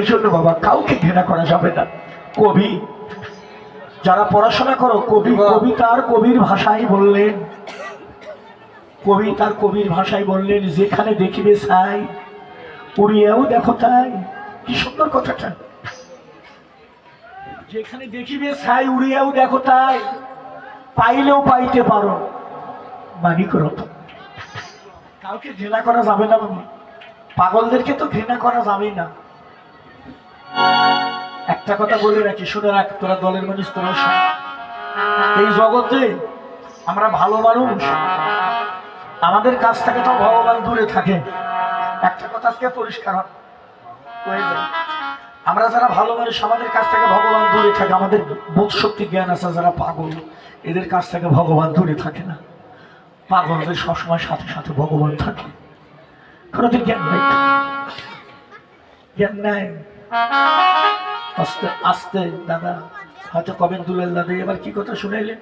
এজন্য বাবা কাউকে ঘৃণা করা যাবে না। কবি যারা পড়াশোনা করো কবি কবি তার কবির ভাষায় বললেন কবি তার কবির ভাষায় বললেন যেখানে দেখিবে ছাই উড়িয়াও দেখো তাই। কি সুন্দর কথাটা। যেখানে দেখিবে ছাই উড়িয়াও দেখো তাই পাইলেও পাইতে পারো। মানি করো তো কাউকে ঘৃণা করা যাবে না বাবা। পাগলদেরকে তো ঘৃণা করা যাবে না। একটা কথা বলে রাখি, শুনে রাখ, তোরা দলের মানুষ, তোরা। এই জগতে আমরা ভালো মানুষ। আমাদের কাছ থেকে তো ভগবান দূরে থাকে। একটা কথা আজকে পরিষ্কার হয়। আমরা যারা ভালো মানুষ, আমাদের কাছ থেকে ভগবান দূরে থাকে। আমাদের বোধ শক্তি, জ্ঞান আছে যারা পাগল, এদের কাছ থেকে ভগবান দূরে থাকে না। পাগলদের সবসময় সাথে সাথে ভগবান থাকে। কোনো ওদের জ্ঞান নাই। জ্ঞান নাই। আস্তে আস্তে, দাদা, হয়তো কবেন দুলেল দাদা, এবার কি কথা শুনাইলেন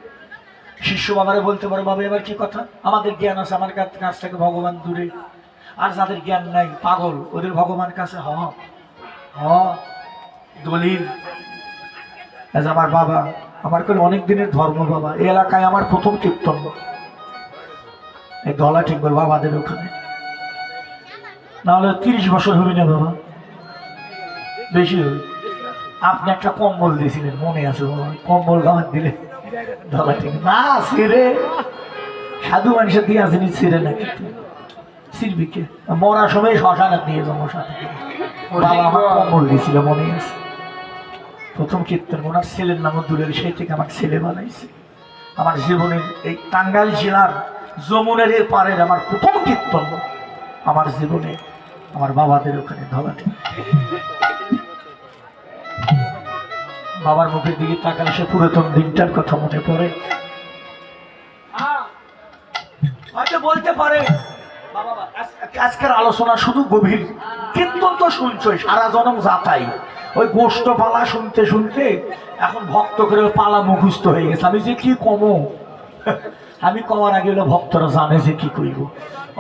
শিষ্য বাবারে বলতে পারো, বাবা, এবার কি কথা? আমাদের জ্ঞান আছে, আমার কাছ থেকে ভগবান দূরে। আর যাদের জ্ঞান নাই, পাগল, ওদের ভগবান কাছে হ। হ। দলিল। আমার বাবা, আমার কাছে অনেক দিনের ধর্ম, বাবা। এই এলাকায় আমার প্রথম কীর্তন। এই দলা ঠিক বাবাদের ওখানে। নাহলে তিরিশ বছর হবে না, বাবা। বেশি হবে আপনি একটা কম্বল দিয়েছিলেন মনে আছে কম্বল গামার দিলে ধলা ঠিক না ছেড়ে। সাধু মানুষের দিয়ে আসেনি ছেড়ে না। কিন্তু সিরবিকে মরার সময় শ্মশানে দিয়ে যাব সাথে বাবা আমার কম্বল দিয়েছিল মনে আছে। প্রথম কীর্তন ওনার ছেলের নাম দূরের সেই থেকে আমার ছেলে বানাইছে। আমার জীবনের এই টাঙ্গাইল জেলার যমুনের পারের আমার প্রথম কীর্তন। আমার জীবনে আমার বাবাদের ওখানে ধলাটে বাবার মুখের দিকে তাকালে সে পুরাতন দিনটার কথা মনে পড়ে। হয়তো বলতে পারে আজকের আলোচনা শুধু গভীর কীর্তন তো শুনছই, সারা জনম যাতাই। ওই গোষ্ঠ পালা শুনতে শুনতে এখন ভক্ত করে পালা মুখস্থ হয়ে গেছে। আমি যে কি কমো? আমি কমার আগে হলো ভক্তরা জানে যে কি করিব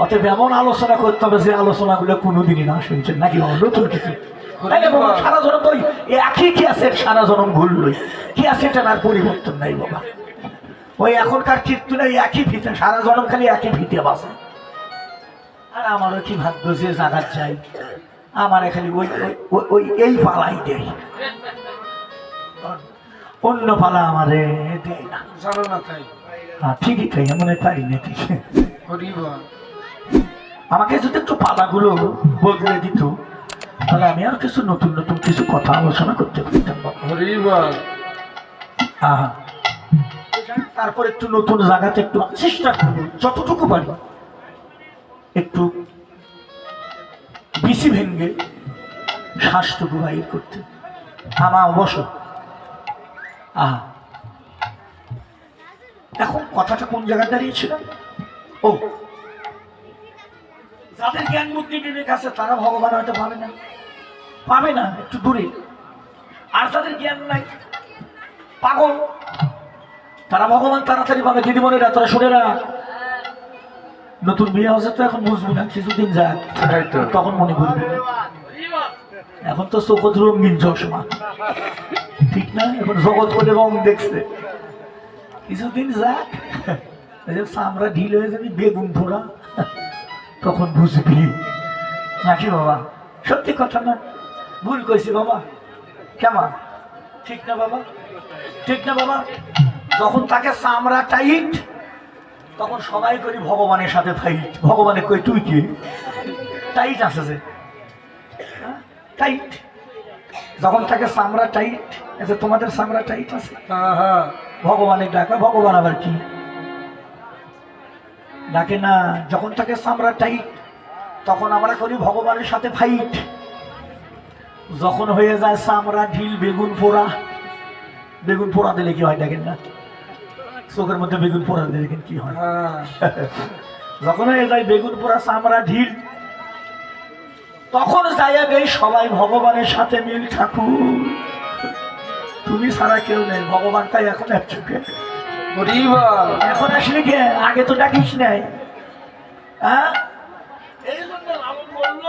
অতএব এমন আলোচনা করতে হবে যে আলোচনাগুলো কোনোদিনই না শুনছেন, নাকি? নতুন কিছু? না বাবা? সারা জনম ওই একই কি আছে? সারা জনম ভুললই কি আছে এটা আর পরিবর্তন নাই বাবা। ওই এখনকার কীর্তনে একই ফিতে সারা জনম খালি একই ফিতে বাসে আর আমারও কি ভাগ্য যে জাগাত যাই। আমার খালি ওই ওই- ওই- ওই এই পালাই দেয় অন্য পালা আমারে দেয় না। জানো না তাই? হ্যাঁ ঠিকই তাই মনে পারি না ঠিক আমাকে যদি একটু পালাগুলো বদলে দিত তাহলে আমি আর কিছু নতুন নতুন কিছু কথা আলোচনা করতে পারতাম আহা তারপর একটু নতুন জায়গাতে একটু চেষ্টা করব যতটুকু পারি। একটু বিসি ভেঙ্গে শ্বাসটুকু বাহির করতে। আমা অবশ্য। আহা। এখন কথাটা কোন জায়গায় দাঁড়িয়েছিল? ও যাদের জ্ঞান বুদ্ধি বিবেক আছে, তারা ভগবান হয়তো পাবে না। পাবে না, একটু দূরে। আর যাদের জ্ঞান নাই, পাগল, তারা ভগবান তাড়াতাড়ি পাবে। দিদিমণিরা তোরা শুনে না নতুন বিয়ে হচ্ছে তো এখন বুঝবি না, কিছুদিন যাক, তখন মনে করবি এখন তো চোখত রঙিন চশমা ঠিক না? এখন জগৎ করে রং দেখছে। কিছুদিন যাক চামড়া ঢিল হয়ে যাবি বেগুন ধরা। তখন বুঝবি। নাকি বাবা? সত্যি কথা না? ভুল কইছি বাবা। কেমন? ঠিক না বাবা? ঠিক না বাবা? যখন তাকে চামড়া টাইট তখন সবাই করি ভগবানের সাথে ফাইট ভগবানের কই তুই কি? টাইট আছে যে। টাইট। যখন তাকে চামড়া টাইট তোমাদের চামড়া টাইট আছে? হ্যাঁ হ্যাঁ। ভগবানের ডাকা ভগবান আবার কি? ডাকে না যখন থাকে চামড়া টাইট তখন আমরা করি ভগবানের সাথে ফাইট যখন হয়ে যায় চামড়া ঢিল বেগুন পোড়া। বেগুন পোড়া দিলে কি হয় দেখেন না? চোখের মধ্যে বেগুন পোড়া দিলে দেখেন কি হয়। হ্যাঁ। যখন হয়ে যায় বেগুন পোড়া চামড়া ঢিল তখন যাইয়া গেই সবাই ভগবানের সাথে মিল ঠাকুর তুমি ছাড়া কেউ নেই ভগবানটাই এখন এক চোখে। এখন আসলে কে আগে তো ডাকিস নাই। হ্যাঁ? এই জন্য লালন বলল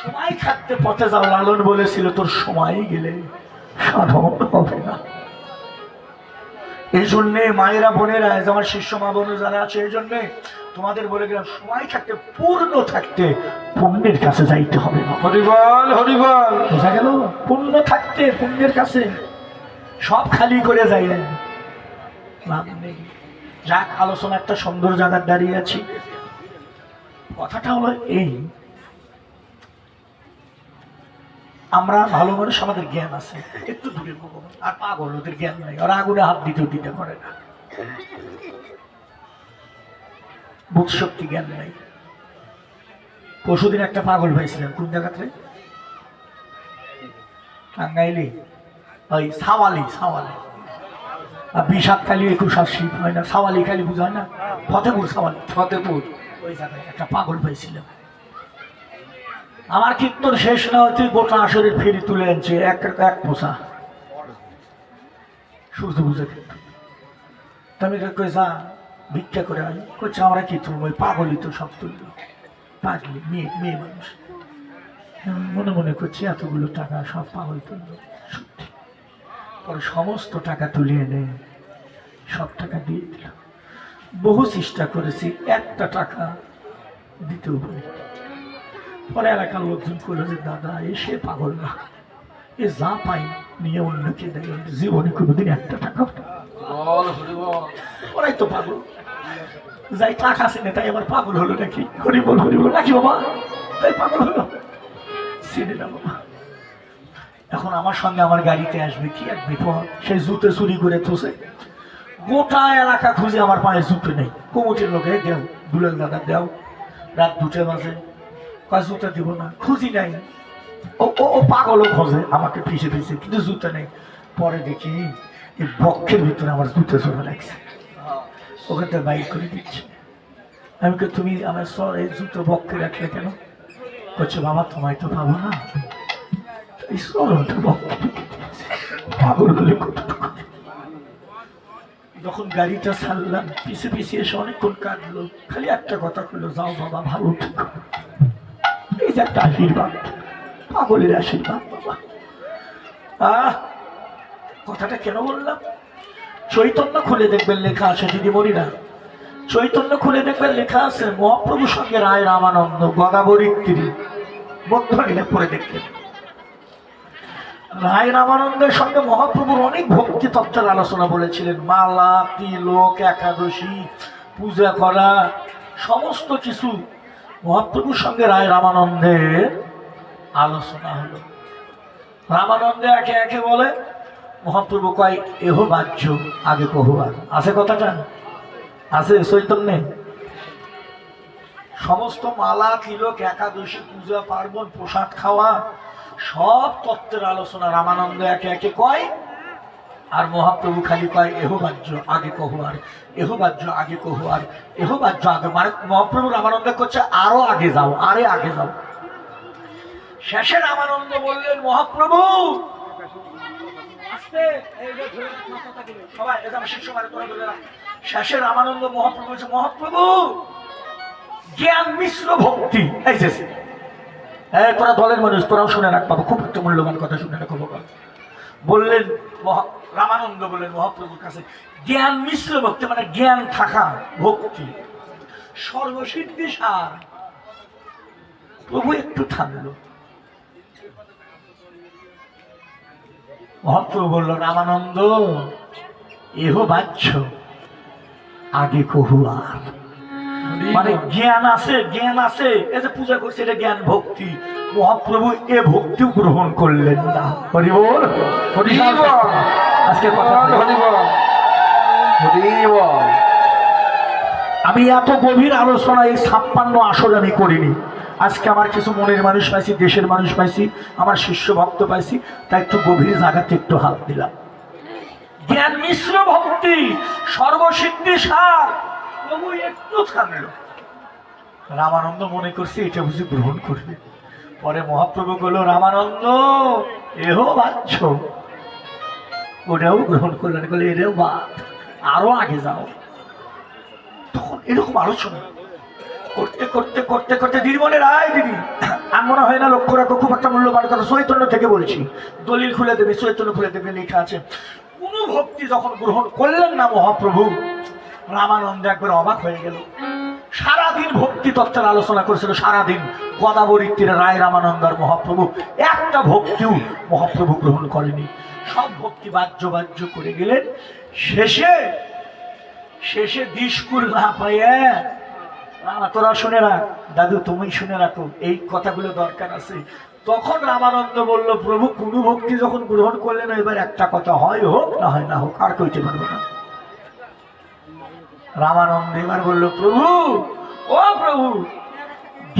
সময় থাকতে পথে যাও লালন বলেছিল তোর সময় গেলে সাধন হবে না। এই জন্যে মায়েরা বোনেরা আমার শিষ্য মা বোন যারা আছে এই জন্যে তোমাদের বলে গেলাম সময় থাকতে পূর্ণ থাকতে পুণ্যের কাছে যাইতে হবে না। হরিবল হরিবল বোঝা গেল? পুণ্য থাকতে পুণ্যের কাছে। সব খালি করে যাই যাক আলোচনা একটা সুন্দর জায়গায় দাঁড়িয়ে আছি। কথাটা হলো এই, আমরা ভালো মানুষ, আমাদের জ্ঞান আছে। একটু দূরে আর পাগল, ওদের জ্ঞান নাই। ওরা আগুনে হাত দিতেও দিতে পারে না। বুধ শক্তি জ্ঞান নাই। পরশুদিন একটা পাগল হয়েছিলেন, কোন জায়গাতে? টাঙ্গাইলি। ওই সাওয়ালি সাওয়ালি। আর বিষাদ খালি একুশ আর শিব হয় না সাওয়ালি খালি বুঝা না? ফতেপুর সাওয়ালি। ফতেপুর। ওই জায়গায় একটা পাগল হয়েছিল। আমার কীর্তন শেষ না হতে গোটা আসরের ফেরি তুলে আনছে এক এক পোষা। সূর্য বুঝে কিন্তু তুমি কই যা ভিক্ষা করে আনি করছে আমরা কি তুলবো? ওই পাগলই তো সব তুললো। পাগলি মেয়ে মেয়ে মানুষ। মনে মনে করছি এতগুলো টাকা সব পাগল তুললো। সত্যি। পরে সমস্ত টাকা তুলে এনে সব টাকা দিয়ে দিল বহু চেষ্টা করেছি একটা টাকা দিতেও পারি পরে এলাকার লোকজন করল যে দাদা এসে পাগল না। এ যা পাই নিয়ে অন্যকে দেয়। জীবনে কোনোদিন একটা টাকা ওরাই তো পাগল। যাই টাকা আছে না তাই আবার পাগল হলো নাকি? হরিবল হরিবল নাকি বাবা? তাই পাগল হলো। চিনি না বাবা। এখন আমার সঙ্গে আমার গাড়িতে আসবে কি এক বিপদ? সেই জুতে চুরি করে থসে। গোটা এলাকা খুঁজে আমার পায়ে জুতো নেই। কুমুটির লোকে, দেও, দুলাল দাদা, দেও। রাত দুটো বাজে। কয়, জুতো দিব না, খুঁজি নাই। ও ও পাগলও খোঁজে, আমাকে পিছে পিছে, কিন্তু জুতো নেই। পরে দেখি, এই বক্ষের ভিতরে আমার জুতো চলে লাগছে। ওখান থেকে বাইক করে দিচ্ছে। আমি কে তুমি আমার সর এই জুতো বক্ষে রাখলে কেন? করছে বাবা, তোমায় তো পাবো না। এই সরটা বক্ষে। পাগল হলে কতটুকু? যখন গাড়িটা ছাড়লাম, পিছে পিছিয়ে এসে অনেকক্ষণ কাটলো খালি একটা কথা কইলো, যাও বাবা, ভালো এই যে একটা আশীর্বাদ, পাগলের আশীর্বাদ বাবা। আহ, কথাটা কেন বললাম? চৈতন্য খুলে দেখবেন লেখা আছে, দিদিমণিরা। চৈতন্য খুলে দেখবেন লেখা আছে মহাপ্রভু সঙ্গে রায় রামানন্দ গদাবরিত্রী বন্ধ নিলে পড়ে দেখবেন। রায় রামানন্দের সঙ্গে মহাপ্রভুর অনেক ভক্তি তত্ত্বের আলোচনা বলেছিলেন, মালা, তিলক, একাদশী, পূজা করা, সমস্ত কিছু মহাপ্রভুর সঙ্গে রায় রামানন্দের আলোচনা হলো। রামানন্দে একে একে বলে, মহাপ্রভু কয়, এহ বাহ্য, আগে কহুয়ার আছে কথাটা আছে চৈতন্যে? সমস্ত মালা, তিলক, একাদশী, পূজা, পার্বণ, প্রসাদ খাওয়া সব তত্ত্বের আলোচনা রামানন্দ একে একে কয়, আর মহাপ্রভু খালি কয়, এহ বাহ্য, আগে কহুয়ার এহ বাহ্য, আগে কহুয়ার এহ বাহ্য, আগে মানে মহাপ্রভু রামানন্দ করছে, আরও আগে যাও, আরে আগে যাও শেষে রামানন্দ বললেন, মহাপ্রভু। শেষে রামানন্দ মহাপ্রভু মহাপ্রভু, জ্ঞান মিশ্র ভক্তি, এই হ্যাঁ তোরা দলের মানুষ, তোরাও শুনে রাখ বাবা, খুব একটা মূল্যবান কথা শুনে রাখো বাবা। বললেন রামানন্দ বললেন, মহাপ্রভুর কাছে, জ্ঞান মিশ্র ভক্তি মানে জ্ঞান থাকা ভক্তি। সর্বসিদ্ধি সার। প্রভু একটু থামলো। মহাপ্রভু বলল, রামানন্দ, এহ বাচ্চ, আগে কহুয়ার মানে জ্ঞান আছে জ্ঞান আছে। এই যে পূজা করছে এটা জ্ঞান ভক্তি। মহাপ্রভু এ ভক্তিও গ্রহণ করলেন না। হরি বল। হরিবল আজকে কথা হরিবল হরিবল আমি এত গভীর আলোচনা এই ছাপ্পান্ন আসর আমি করিনি। আজকে আমার কিছু মনের মানুষ পাইছি দেশের মানুষ পাইছি আমার শিষ্য ভক্ত পাইছি তাই একটু গভীর জায়গাতে একটু হাত দিলাম। জ্ঞান মিশ্র ভক্তি সর্বসিদ্ধি সার। রামানন্দ মনে করছে এটা বুঝি গ্রহণ করবে। পরে মহাপ্রভু বলল, রামানন্দ, এহ বাচ্চ। ওটাও গ্রহণ করলেন বলে এটাও বাদ আরও আগে যাও। তখন এরকম আলোচনা করতে করতে করতে করতে দিদি বলে রায় দিদি আর মনে হয় না লক্ষ্য রাখো, খুব একটা মূল্যবান কথা। চৈতন্য থেকে বলছি, দলিল খুলে দেবে, চৈতন্য খুলে দেবে, লেখা আছে। কোন ভক্তি যখন গ্রহণ করলেন না মহাপ্রভু রামানন্দ একবার অবাক হয়ে গেল। সারাদিন ভক্তি তত্ত্বের আলোচনা করেছিল সারাদিন গদাবরীর রায় রামানন্দ আর মহাপ্রভু একটা ভক্তিও মহাপ্রভু গ্রহণ করেনি। সব ভক্তি বাহ্য বাহ্য করে গেলেন। শেষে শেষে দিশকুল না পাইয়া রামা, তোরা শুনে রাখ দাদু তুমি শুনে রাখো এই কথাগুলো দরকার আছে। তখন রামানন্দ বলল প্রভু কোনো ভক্তি যখন গ্রহণ করলেন এবার একটা কথা হয় হোক না হয় না হোক আর কইতে পারব না। রামানন্দ এবার বলল, প্রভু, ও প্রভু,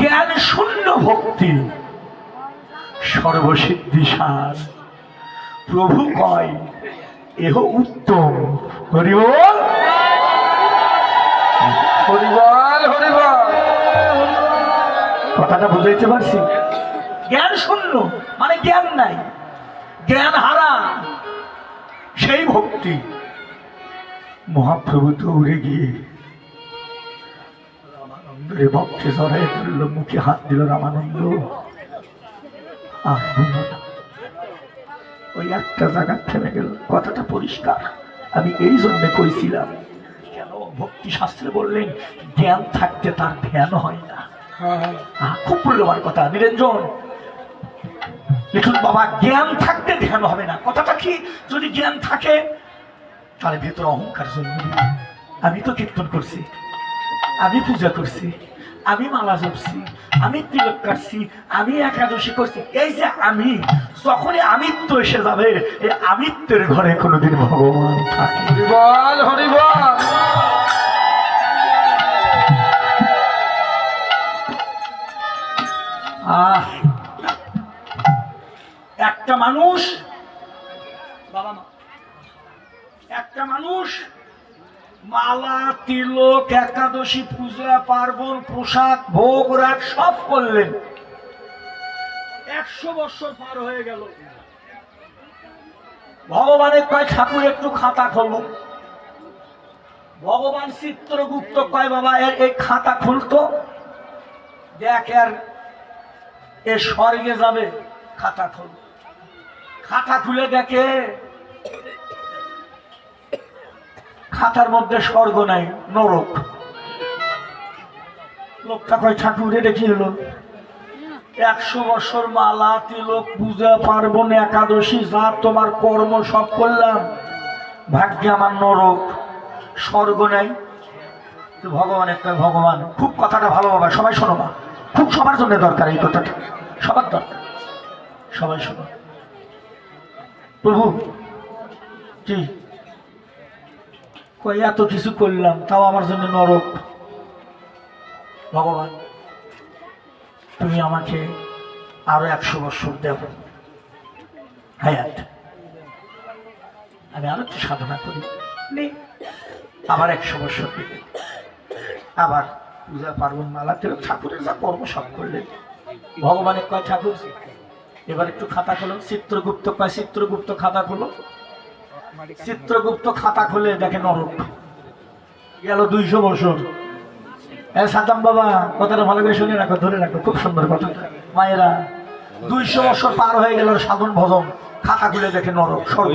জ্ঞান শূন্য ভক্তি সর্বসিদ্ধি সার প্রভু কয়, এহ উত্তম, হরিবল। হরিবল হরিবল। কথাটা বুঝাইতে পারছি? জ্ঞান শূন্য মানে জ্ঞান নাই। জ্ঞান হারা, সেই ভক্তি। মহাপ্রভু দৌড়ে গিয়ে রামানন্দের জড়াই ধরল, মুখে হাত দিল রামানন্দ। ওই একটা জায়গা থেমে গেল, কথাটা পরিষ্কার। আমি এই জন্য কইছিলাম, কেন ভক্তি শাস্ত্রে বললেন, জ্ঞান থাকতে তার ধ্যান হয় না। খুব মূল্যবান কথা নিরঞ্জন লিখুন বাবা, জ্ঞান থাকতে ধ্যান হবে না। কথাটা কি? যদি জ্ঞান থাকে তাহলে ভেতরে অহংকার জন্মবে আমি তো কীর্তন করছি আমি পূজা করছি আমি মালা জপছি আমি তিলক কাটছি আমি একাদশী করছি। এই যে আমি যখনই আমিত্ব এসে যাবে এই আমিত্বের ঘরে কোনোদিন ভগবান থাকে হরিবল হরিবল। আহ একটা মানুষ বাবা মা একটা মানুষ, মালা, তিলক, একাদশী পূজা, পার্বণ পোশাক ভোগ, রাগ, সব করলেন। একশো বছর পার হয়ে গেল। ভগবানের কয় ঠাকুর একটু খাতা খোলো। ভগবান চিত্রগুপ্ত কয়, বাবা, এর এই খাতা খুলতো? দেখ আর এ স্বর্গে যাবে, খাতা খুল। খাতা খুলে দেখে খাতার মধ্যে স্বর্গ নাই, নরক। লোকটা কয়, ঠাকুর, এটা কি একশো বছর মালা তিলক পূজা পার্বণ একাদশী যা তোমার কর্ম সব করলাম। ভাগ্যে আমার নরক, স্বর্গ নাই। ভগবান একটা ভগবান, খুব কথাটা ভালো বাবা সবাই শোনো মা। খুব সবার জন্য দরকার এই কথাটা, সবার দরকার। সবাই শোনো। প্রভু কি কই, এত কিছু করলাম, তাও আমার জন্য নরক। ভগবান, তুমি আমাকে আরও একশো বছর দেব। হায়াত। আমি আরও একটু সাধনা করি। আবার একশো বছর দিবে আবার পূজা পার্বণ মালা ঠাকুরের যা কর্ম সব করলেন ভগবানের কয় ঠাকুর? এবার একটু খাতা খোলো। চিত্রগুপ্ত কয় চিত্রগুপ্ত খাতা খোলো। চিত্রগুপ্ত খাতা খুলে দেখে নরক গেল দুইশো বছর। হ্যাঁ সাদ্দাম বাবা কথাটা ভালো করে শুনে রাখো ধরে রাখো খুব সুন্দর কথা। মায়েরা দুইশো বছর পার হয়ে গেল সাধন ভজন। খাতা খুলে দেখে নরক স্বর্গ?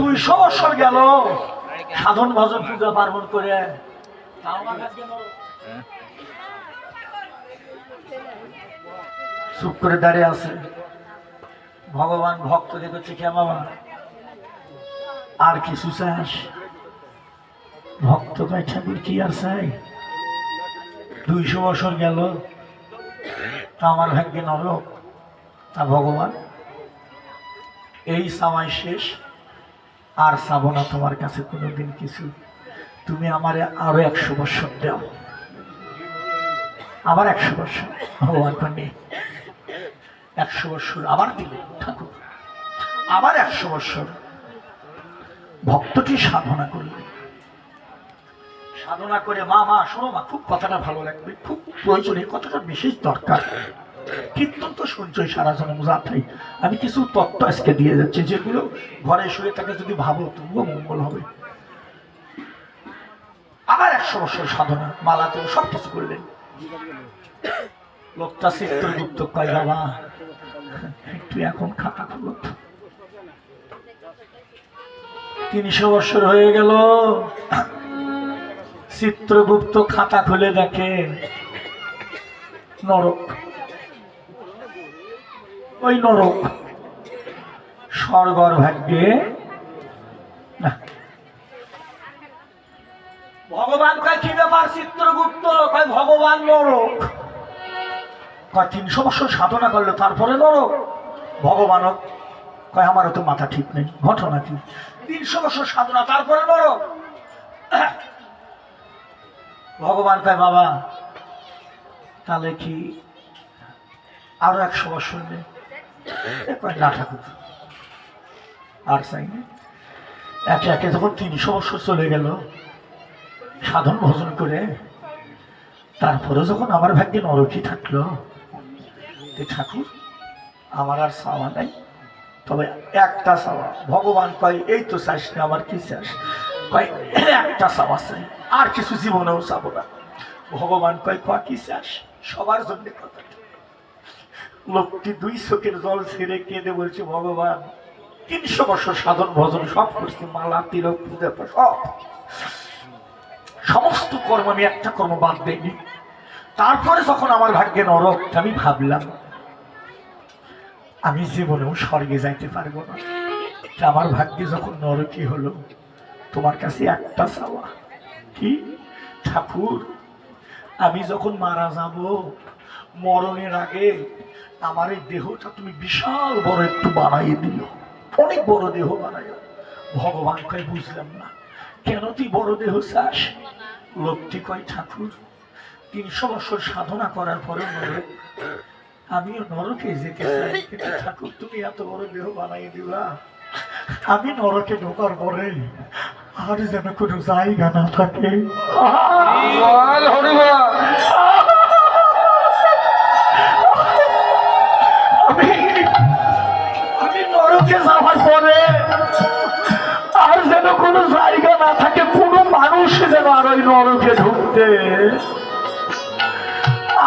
দুইশো বছর গেল সাধন ভজন পূজা পার্বণ করে। চুপ করে দাঁড়িয়ে আছে। ভগবান ভক্ত দেখছে কে বাবা আর কিছু চাস ভক্ত কয় ঠাকুর কি আর চাই দুইশো বছর গেল, তা আমার ভাগ্যে নরক, তা ভগবান। এই সামাই শেষ, আর চাবো না তোমার কাছে কোনোদিন কিছু। তুমি আমারে আরও একশো বছর দাও। আবার একশো বছর। ভগবান কন্যে একশো বৎসর আবার দিলে ঠাকুর। আবার একশো বৎসর ভক্তটি সাধনা করলে সাধনা করে, মা মা, শোনো মা, খুব কথাটা ভালো লাগবে, খুব প্রয়োজনীয়, কথাটা বিশেষ দরকার। কীর্তন তো সঞ্চয় সারা জনম যাত্রাই আমি কিছু তত্ত্ব আজকে দিয়ে যাচ্ছি, যেগুলো ঘরে শুয়ে থাকে যদি ভাবো, তবুও মঙ্গল হবে। আবার একশো বছর সাধনা, মালাতেও সব কিছু করলেন। লোকটা চিত্রগুপ্ত কয় বাবা? একটু এখন খাতা খুলো তিনশো বছর হয়ে গেল। চিত্রগুপ্ত খাতা খুলে দেখে। নরক। ওই নরক। স্বর্গর ভাগ্যে। ভগবান কয়, কি ব্যাপার চিত্রগুপ্ত? কয়, ভগবান নরক। কয় তিনশো বছর সাধনা করল তারপরে নরক ভগবানও কয়, আমারও তো মাথা ঠিক নেই, ঘটনা কি? তিনশো বছর সাধনা, তারপরে নরক ভগবান কয়, বাবা, তাহলে কি আরও একশো বছর নেই না ঠাকুর, আর চাই একে একে যখন তিনশো বছর চলে গেল, সাধন ভোজন করে, তারপরে যখন আমার ভাগ্যে নরকি থাকল এ ঠাকুর আমার আর চাওয়া নাই। তবে একটা চাওয়া ভগবান কয়, এই তো চাস না আমার কি চাস? কয়, একটা চাওয়া চাই আর কিছু জীবনেও চাবো না। ভগবান কয় কয় কি চাস? সবার জন্য কথা। লোকটি দুই চোখের জল ছেড়ে কেঁদে বলছে, ভগবান, তিনশো বছর সাধন, ভজন সব করছি, মালা, তিলক, পূজা সব। সমস্ত কর্ম আমি একটা কর্ম বাদ দেয়নি তারপরে যখন আমার ভাগ্যে নরক, আমি ভাবলাম আমি জীবনেও স্বর্গে যাইতে পারব না। আমার ভাগ্যে যখন নরকই হলো, তোমার কাছে একটা চাওয়া। কি? ঠাকুর, আমি যখন মারা যাব, মরণের আগে আমার এই দেহটা তুমি বিশাল বড় একটু বানাইয়ে দিও। অনেক বড় দেহ বানাইও। ভগবান কয়, বুঝলাম না। কেন তুই বড় দেহ চাস? লোকটি কয়, ঠাকুর, তিনশো বছর সাধনা করার পরে নরক আমিও নরকে যেতে চাই কিন্তু ঠাকুর তুমি এত বড় দেহ বানাইয়ে দিবা আমি নরকে ঢোকার পরে আর যেন কোনো জায়গা না থাকে। আমি নরকে যাওয়ার পরে আর যেন কোনো জায়গা না থাকে কোনো মানুষ যেন আর ওই নরকে ঢুকতে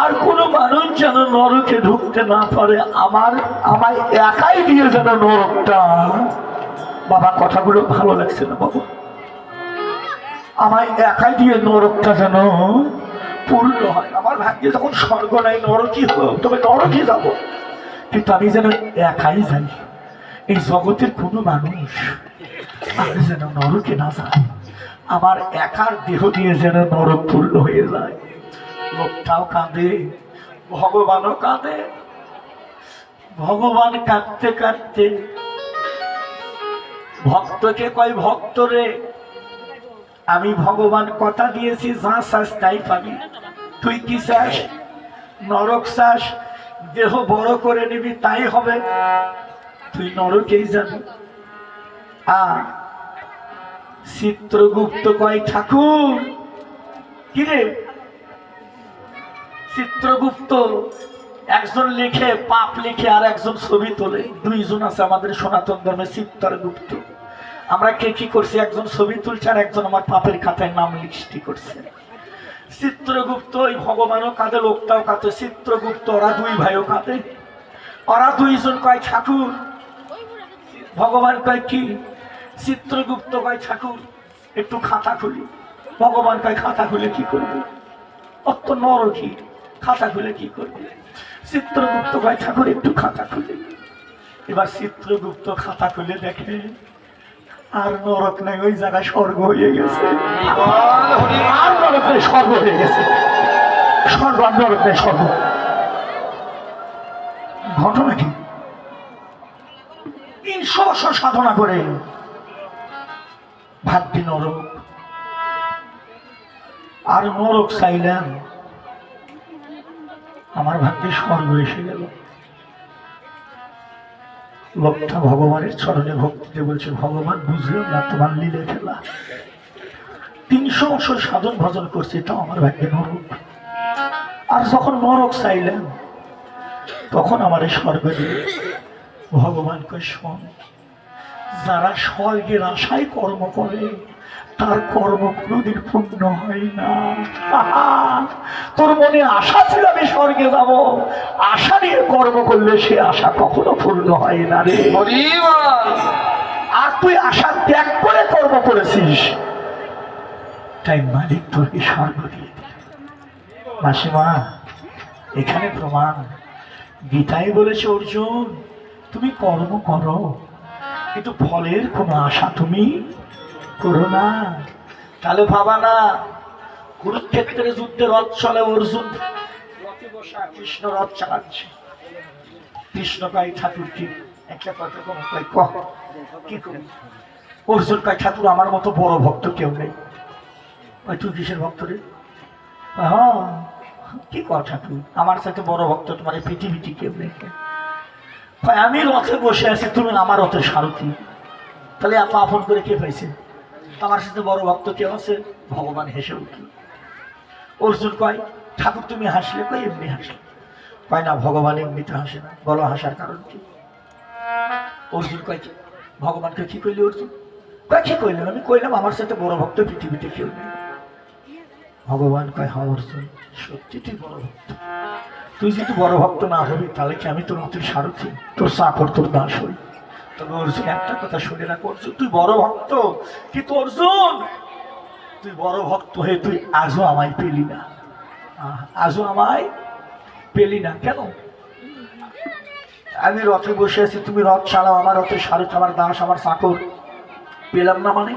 আর কোনো মানুষ যেন নরকে ঢুকতে না পারে, আমার আমায় একাই দিয়ে যেন নরকটা। বাবা, কথাগুলো ভালো লাগছে না বাবা। আমায় একাই দিয়ে নরকটা যেন পূর্ণ হয়। আমার ভাগ্যে যখন স্বর্গ নাই, নরকই হোক তবে নরকই যাব। কিন্তু আমি যেন একাই যাই এই জগতের কোনো মানুষ আর যেন নরকে না যায়। আমার একার দেহ দিয়ে যেন নরক পূর্ণ হয়ে যায়। লোকটাও কাঁদে, ভগবানও কাঁদে। ভগবান কাঁদতে কাঁদতে ভক্তকে কয়, ভক্ত রে, আমি ভগবান কথা দিয়েছি, যা চাস তাই পাবি। তুই কি চাস? নরক চাস, দেহ বড় করে নিবি, তাই হবে। তুই নরকেই যাবি। আর চিত্রগুপ্ত কয়, ঠাকুর কিরে চিত্রগুপ্ত একজন লিখে, পাপ লিখে আর একজন ছবি তোলে। দুইজন আছে আমাদের সনাতন ধর্মে চিত্রগুপ্ত। আমরা কে কি করছি? একজন ছবি তুলছে আর একজন আমার পাপের খাতায় নাম লিস্টি করছে। চিত্রগুপ্ত, ওই ভগবানও কাঁদে, লোকটাও কাঁদে, চিত্রগুপ্ত, ওরা দুই ভাইও কাঁদে। ওরা দুইজন কয় ঠাকুর? ভগবান কয় কি? চিত্রগুপ্ত কয় ঠাকুর, একটু খাতা খুলি। ভগবান কয়, খাতা খুলে কি করবে? অত নরকি খাতা খুলে কি করবে? চিত্রগুপ্ত কয় ঠাকুর একটু খাতা খুলে। এবার চিত্রগুপ্ত খাতা খুলে দেখে আর নরক নাই, ওই জায়গায় স্বর্গ হয়ে গেছে। আর নরক নেই স্বর্গ হয়ে গেছে। স্বর্গ আর নরক নেই স্বর্গ। ঘটনা কি? তিনশো বছর সাধনা করে ভাগ্যে নরক। আর নরক চাইলাম আমার ভাগ্যে স্বর্গ এসে গেল। লোকটা ভগবানের চরণে ভক্তিতে বলছে, ভগবান বুঝলাম না, তোমার লীলে খেলা। তিনশো বছর সাধন ভজন করছে, তাও আমার ভাগ্যে নরক। আর যখন নরক চাইলেন, তখন আমার স্বর্গ দিল ভগবানকে শোন, যারা স্বর্গের আশায় কর্ম করে তার কর্ম কোনোদিন পূর্ণ হয় না। তোর মনে আশা ছিল আমি স্বর্গে যাব। আশা নিয়ে কর্ম করলে সে আশা কখনো পূর্ণ হয় না রে। আর তুই আশা ত্যাগ করে কর্ম করেছিস। তাই মালিক তোকে স্বর্গ দিয়ে মাসিমা, এখানে প্রমাণ। গীতায় বলেছে, অর্জুন, তুমি কর্ম করো, কিন্তু ফলের কোনো আশা তুমি করো না। তাহলে ভাবা না কুরুক্ষেত্রের যুদ্ধে রথ চলে অর্জুন, রথে কৃষ্ণ রথ চালাচ্ছে কৃষ্ণ কয় ঠাকুর কি একটা কথা কম কহ, কি করি? অর্জুন কয়, ঠাকুর, আমার মতো বড় ভক্ত কেউ নেই। কয়, তুই কিসের ভক্ত রে? হ্যাঁ কি কর ঠাকুর, আমার সাথে বড় ভক্ত তোমার এই পৃথিবীতে কেউ নেই। আমি রথে বসে আছি, তুমি আমার রথের সারথি। তাহলে আপা আপন করে কে পাইছে? আমার সাথে বড় ভক্ত কেউ আছে? ভগবান হেসে উঠল। অর্জুন কয়, ঠাকুর, তুমি হাসলে? কই এমনি হাসলে কয়, না, ভগবান এমনিতে হাসে না। বলো, হাসার কারণ কি? অর্জুন কয় কি ভগবানকে কি কইলে অর্জুন? কয়, কি কইলাম আমি কইলাম, আমার সাথে বড় ভক্ত পৃথিবীতে কেউ নেই। ভগবান কয় হ্যাঁ অর্জুন, সত্যি তুই বড় ভক্ত। তুই যদি বড় ভক্ত না হবি, তাহলে কি আমি তোর মতো সারথি? তোর চাকর, তোর দাস হই তবে অর্জুন, একটা কথা শুনে রাখ, অর্জুন, তুই বড় ভক্ত। কিন্তু অর্জুন, তুই বড় ভক্ত হয়ে তুই আজও আমায় পেলি না। আজও আমায় পেলি না। কেন? আমি রথে বসে আছি, তুমি রথ চালাও আমার রথে সারথ, আমার দাস, আমার চাকর। পেলাম না মানে?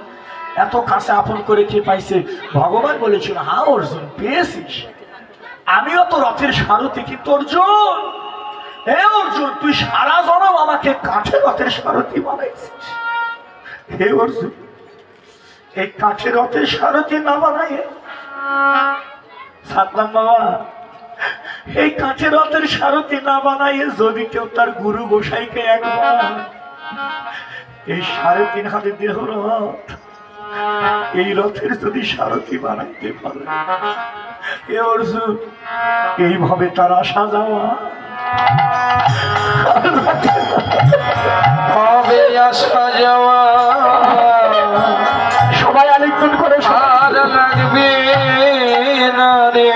এত কাছে আপন করে কে পাইছে? ভগবান বলেছিল হা অর্জুন, পেয়েছিস। আমিও তো রথের সারথি, কিন্তু অর্জুন হে অর্জুন, তুই সারা জনম আমাকে কাঠে রথের সারথি বানাইছিস। হে অর্জুন, এই কাঠের রথের সারথি না বানাই সাতলাম বাবা এই কাঠের রথের সারথি না বানাইয়ে যদি কেউ তার গুরু গোসাইকে একবার এই সাড়ে তিন হাতে দেহ রথ, এই রথের যদি সারথি বানাইতে পারে। এ অর্জুন, এইভাবে তারা সাজাওয়া হবে আসা যাওয়া। সবাই আলিঙ্গন করে আর লাগবে না রে।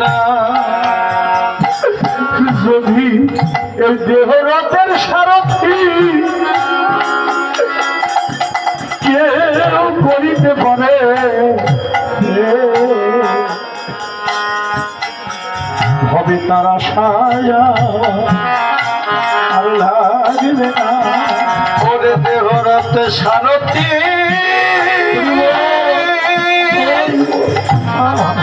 না যদি এই দেহ রথের সারথি কেউ করিতে পারে হবে তারা আর লাগবে না। ওরে সারথি। সারথি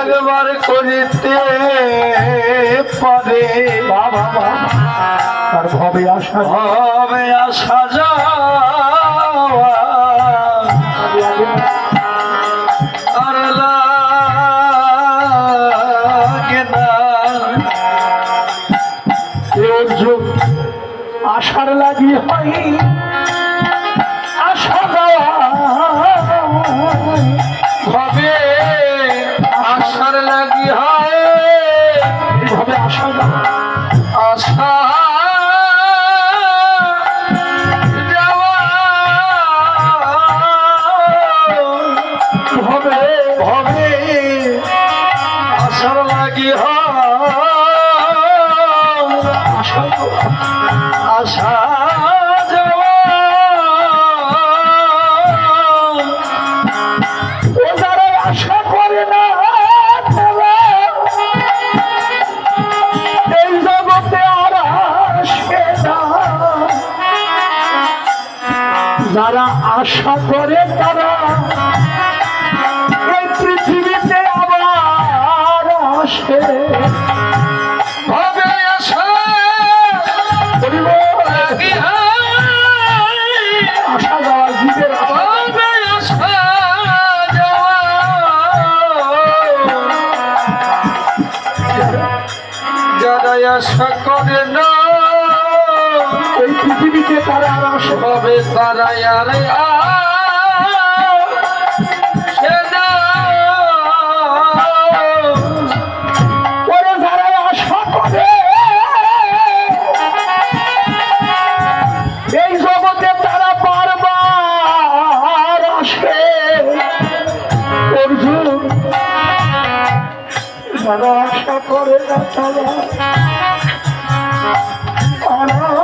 একবার করিতে পারে। বাবা তার ভবে আসা হবে আসা যাওয়া। আর লাগে না। আশার লাগি হয়। যারা আশা করে তারা এই পৃথিবীতে আবার আসে। Yes, sir. পৃথিবীতে তারা না। হবে তারা আর আশা করে। না তারা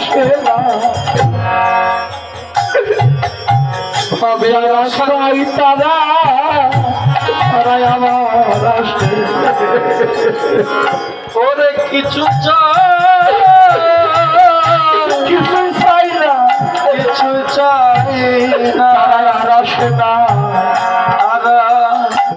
আসে না হবে যারা তারা তারাই আমার আসে ওরে কিছু চাই কিছু চাই না কিছু চাই না আসে না